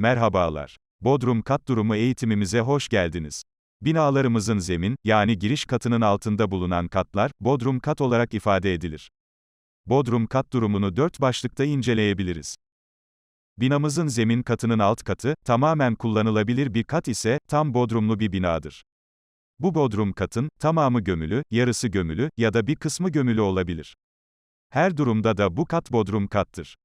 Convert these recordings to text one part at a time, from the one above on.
Merhabalar. Bodrum kat durumu eğitimimize hoş geldiniz. Binalarımızın zemin, yani giriş katının altında bulunan katlar, bodrum kat olarak ifade edilir. Bodrum kat durumunu dört başlıkta inceleyebiliriz. Binamızın zemin katının alt katı, tamamen kullanılabilir bir kat ise, tam bodrumlu bir binadır. Bu bodrum katın, tamamı gömülü, yarısı gömülü ya da bir kısmı gömülü olabilir. Her durumda da bu kat bodrum kattır.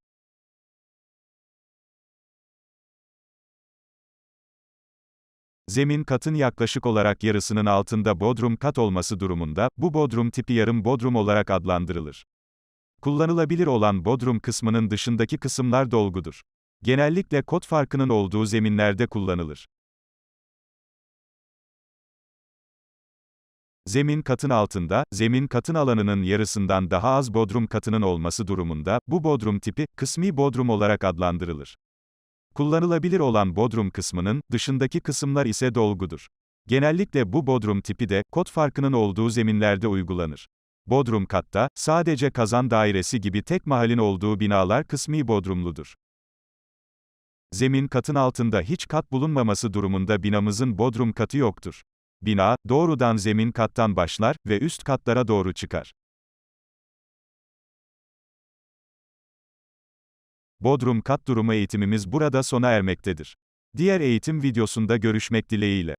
Zemin katın yaklaşık olarak yarısının altında bodrum kat olması durumunda, bu bodrum tipi yarım bodrum olarak adlandırılır. Kullanılabilir olan bodrum kısmının dışındaki kısımlar dolgudur. Genellikle kod farkının olduğu zeminlerde kullanılır. Zemin katın altında, zemin katın alanının yarısından daha az bodrum katının olması durumunda, bu bodrum tipi, kısmi bodrum olarak adlandırılır. Kullanılabilir olan bodrum kısmının, dışındaki kısımlar ise dolgudur. Genellikle bu bodrum tipi de, kod farkının olduğu zeminlerde uygulanır. Bodrum katta, sadece kazan dairesi gibi tek mahalin olduğu binalar kısmi bodrumludur. Zemin katın altında hiç kat bulunmaması durumunda binamızın bodrum katı yoktur. Bina, doğrudan zemin kattan başlar ve üst katlara doğru çıkar. Bodrum kat durumu eğitimimiz burada sona ermektedir. Diğer eğitim videosunda görüşmek dileğiyle.